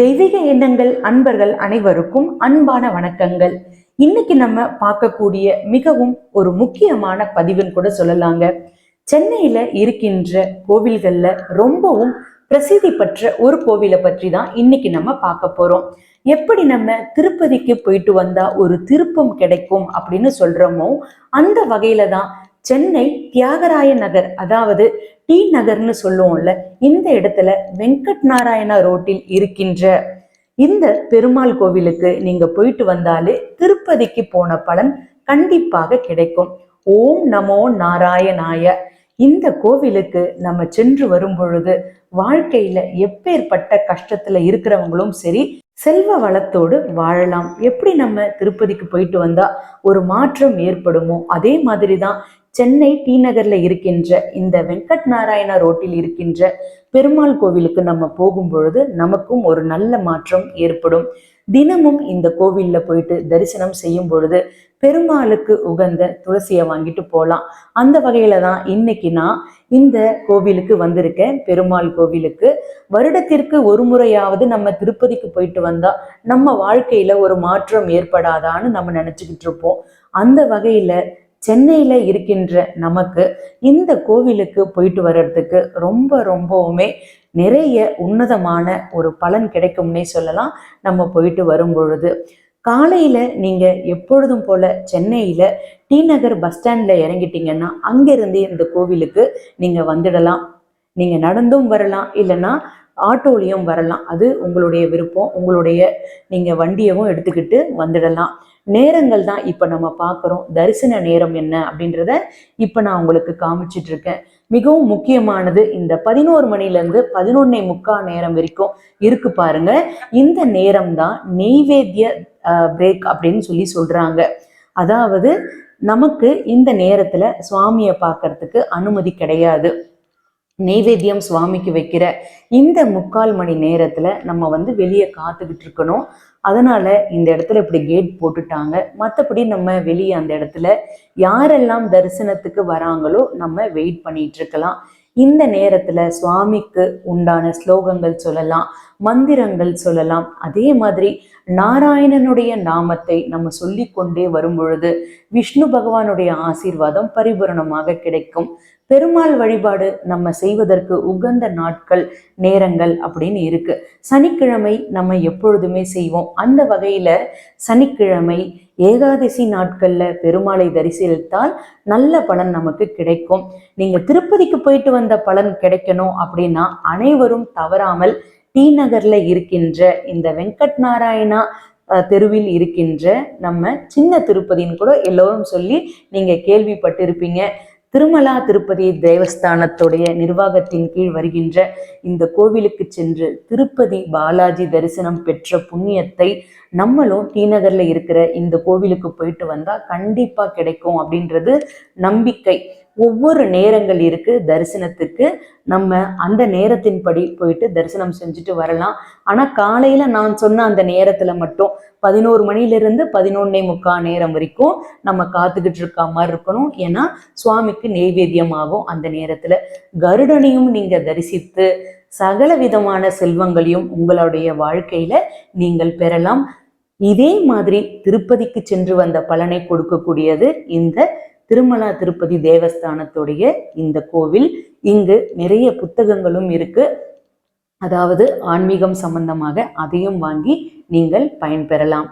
தெய்வீக எண்ணங்கள் அன்பர்கள் அனைவருக்கும் அன்பான வணக்கங்கள். இன்னைக்கு நம்ம பார்க்கக்கூடிய மிகவும் ஒரு முக்கியமான பதிவுன்னு கூட சொல்லலாங்க. சென்னையில இருக்கின்ற கோவில்கள்ல ரொம்பவும் பிரசித்தி பெற்ற ஒரு கோவிலை பற்றி தான் இன்னைக்கு நம்ம பார்க்க போறோம். எப்படி நம்ம திருப்பதிக்கு போயிட்டு வந்தா ஒரு திருப்பம் கிடைக்கும் அப்படின்னு சொல்றோமோ அந்த வகையில தான் சென்னை தியாகராய நகர் அதாவது டி நகர்னு சொல்லுவோம்ல இந்த இடத்துல வெங்கட் நாராயணா ரோட்டில் இருக்கின்ற இந்த பெருமாள் கோவிலுக்கு நீங்க போயிட்டு வந்தாலே திருப்பதிக்கு போன பலன் கண்டிப்பாக கிடைக்கும். ஓம் நமோ நாராயணாய. இந்த கோவிலுக்கு நம்ம சென்று வரும் பொழுது வாழ்க்கையில எப்பேற்பட்ட கஷ்டத்துல இருக்கிறவங்களும் சரி செல்வ வளத்தோடு வாழலாம். எப்படி நம்ம திருப்பதிக்கு போயிட்டு வந்தா ஒரு மாற்றம் ஏற்படுமோ அதே மாதிரி தான் சென்னை டி நகர்ல இருக்கின்ற இந்த வெங்கட் நாராயணா ரோட்டில் இருக்கின்ற பெருமாள் கோவிலுக்கு நம்ம போகும் பொழுது நமக்கும் ஒரு நல்ல மாற்றம் ஏற்படும். தினமும் இந்த கோவில்ல போயிட்டு தரிசனம் செய்யும் பொழுது பெருமாளுக்கு உகந்த துளசியை வாங்கிட்டு போகலாம் அந்த வகையில தான் இன்னைக்கு நான் இந்த கோவிலுக்கு வந்திருக்கேன். பெருமாள் கோவிலுக்கு. வருடத்திற்கு ஒரு முறையாவது நம்ம திருப்பதிக்கு போயிட்டு வந்தா நம்ம வாழ்க்கையில ஒரு மாற்றம் ஏற்படாதான்னு நம்ம நினைச்சுக்கிட்டு இருப்போம். அந்த வகையில சென்னையில இருக்கின்ற நமக்கு இந்த கோவிலுக்கு போயிட்டு வர்றதுக்கு ரொம்ப ரொம்பவுமே நிறைய உன்னதமான ஒரு பலன் கிடைக்கும்னே சொல்லலாம். நம்ம போயிட்டு வரும் பொழுது காலையில நீங்க எப்பொழுதும் போல சென்னையில டி நகர் பஸ் ஸ்டாண்ட்ல இறங்கிட்டீங்கன்னா அங்கிருந்து இந்த கோவிலுக்கு நீங்க வந்துடலாம். நீங்க நடந்தும் வரலாம் இல்லைன்னா ஆட்டோலையும் வரலாம். அது உங்களுடைய விருப்பம். உங்களுடைய நீங்க வண்டியவும் எடுத்துக்கிட்டு வந்துடலாம். நேரங்கள் தான் இப்போ நம்ம பார்க்குறோம். தரிசன நேரம் என்ன அப்படின்றத இப்போ நான் உங்களுக்கு காமிச்சிட்டு இருக்கேன் மிகவும் முக்கியமானது இந்த பதினோரு மணிலேருந்து பதினொன்னே முக்கால் நேரம் வரைக்கும் இருக்கு பாருங்க. இந்த நேரம் தான் நெய்வேத்திய பிரேக் அப்படின்னு சொல்லி சொல்றாங்க. அதாவது நமக்கு இந்த நேரத்தில் சுவாமியை பார்க்கறதுக்கு அனுமதி கிடையாது. நெய்வேத்தியம் சுவாமிக்கு வைக்கிற இந்த முக்கால் மணி நேரத்துல நம்ம வந்து வெளியே காத்துக்கிட்டு இருக்கணும். அதனால இந்த இடத்துல இப்படி கேட் போட்டுட்டாங்க. மற்றபடி நம்ம வெளியே அந்த இடத்துல யாரெல்லாம் தரிசனத்துக்கு வராங்களோ நம்ம வெயிட் பண்ணிட்டு இருக்கலாம். இந்த நேரத்துல சுவாமிக்கு உண்டான ஸ்லோகங்கள் சொல்லலாம் மந்திரங்கள் சொல்லலாம். அதே மாதிரி நாராயணனுடைய நாமத்தை நம்ம சொல்லிக்கொண்டே வரும் பொழுது விஷ்ணு பகவானுடைய ஆசீர்வாதம் பரிபூரணமாக கிடைக்கும். பெருமாள் வழிபாடு நம்ம செய்வதற்கு உகந்த நாட்கள் நேரங்கள் அப்படின்னு இருக்கு. சனிக்கிழமை நம்ம எப்பொழுதுமே செய்வோம். அந்த வகையில சனிக்கிழமை ஏகாதசி நாட்கள்ல பெருமாளை தரிசித்தால் நல்ல பலன் நமக்கு கிடைக்கும். நீங்க திருப்பதிக்கு போயிட்டு வந்த பலன் கிடைக்கணும் அப்படின்னா அனைவரும் தவறாமல் டி நகர்ல இருக்கின்ற இந்த வெங்கட் நாராயணா தெருவில் இருக்கின்ற நம்ம சின்ன திருப்பதின்னு கூட எல்லோரும் சொல்லி நீங்க கேள்விப்பட்டிருப்பீங்க. திருமலா திருப்பதி தேவஸ்தானத்துடைய நிர்வாகத்தின் கீழ் வருகின்ற இந்த கோவிலுக்கு சென்று திருப்பதி பாலாஜி தரிசனம் பெற்ற புண்ணியத்தை நம்மளும் டி நகர்ல இருக்கிற இந்த கோவிலுக்கு போயிட்டு வந்தா கண்டிப்பா கிடைக்கும் அப்படின்றது நம்பிக்கை. ஒவ்வொரு நேரங்கள் இருக்கு தரிசனத்துக்கு. நம்ம அந்த நேரத்தின்படி போயிட்டு தரிசனம் செஞ்சுட்டு வரலாம். ஆனா காலையில நான் சொன்ன அந்த நேரத்துல மட்டும் பதினோரு மணிலிருந்து பதினொன்னே முக்கால் நேரம் வரைக்கும் நம்ம காத்துக்கிட்டு இருக்க மாதிரி இருக்கணும். ஏன்னா சுவாமிக்கு நெய்வேத்தியமாகும் அந்த நேரத்துல. கருடனையும் நீங்க தரிசித்து சகல விதமான செல்வங்களையும் உங்களுடைய வாழ்க்கையில நீங்கள் பெறலாம். இதே மாதிரி திருப்பதிக்கு சென்று வந்த பலனை கொடுக்கக்கூடியது இந்த திருமலா திருப்பதி தேவஸ்தானத்துடைய இந்த கோவில். இங்கு நிறைய புத்தகங்களும் இருக்கு. அதாவது ஆன்மீகம் சம்பந்தமாக அதையும் வாங்கி நீங்கள் பயன்பெறலாம்.